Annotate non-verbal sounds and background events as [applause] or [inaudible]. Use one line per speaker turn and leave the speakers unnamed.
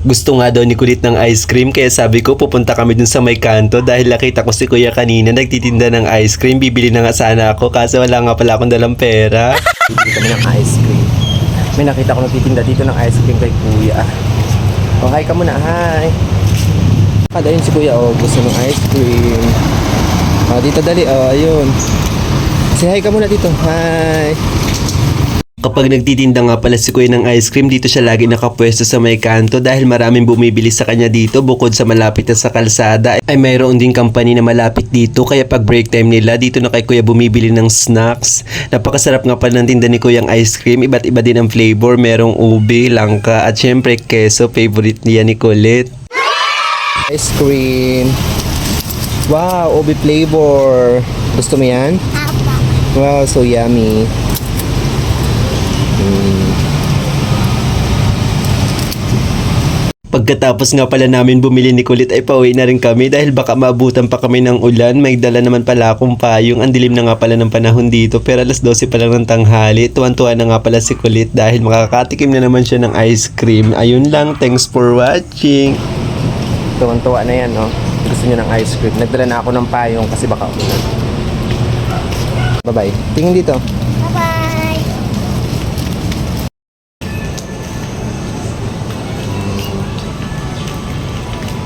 Gusto nga daw ni Kulit ng ice cream kaya sabi ko pupunta kami dun sa may kanto dahil nakita ko si Kuya kanina nagtitinda ng ice cream. Bibili na nga sana ako kasi wala nga pala akong dalang pera. [laughs]
Bibili kami ng ice cream. May nakita ko nagtitinda dito ng ice cream kay Kuya. Oh, hi ka muna. Hi. Kada yun si Kuya. Oh, gusto ng ice cream. Oh, dito dali. Oh, ayun. Say hi ka muna dito. Hi.
Kapag nagtitinda nga pala si Kuya ng ice cream, dito siya lagi nakapwesto sa may kanto dahil maraming bumibili sa kanya dito bukod sa malapit na sa kalsada ay mayroon din company na malapit dito kaya pag break time nila dito na kay Kuya bumibili ng snacks. Napakasarap nga pala ng tinda ni Kuya ang ice cream, iba't iba din ang flavor, merong ube, langka at syempre keso, favorite niya ni Colette.
Ice cream. Wow, obi flavor. Gusto mo yan? Wow, so yummy.
Pagkatapos nga pala namin bumili ni Kulit ay pauwi na rin kami dahil baka maabutan pa kami ng ulan. May dala naman pala akong payong. Ang dilim na nga pala ng panahon dito pero alas 12 pa lang ng tanghali. Tuwan-tuwa na nga pala si Kulit dahil makakatikim na naman siya ng ice cream. Ayun lang. Thanks for watching.
Tuwan-tuwa na yan, no? Gusto niya ng ice cream. Nagdala na ako ng payong kasi baka umulan. Bye-bye. Tingin dito.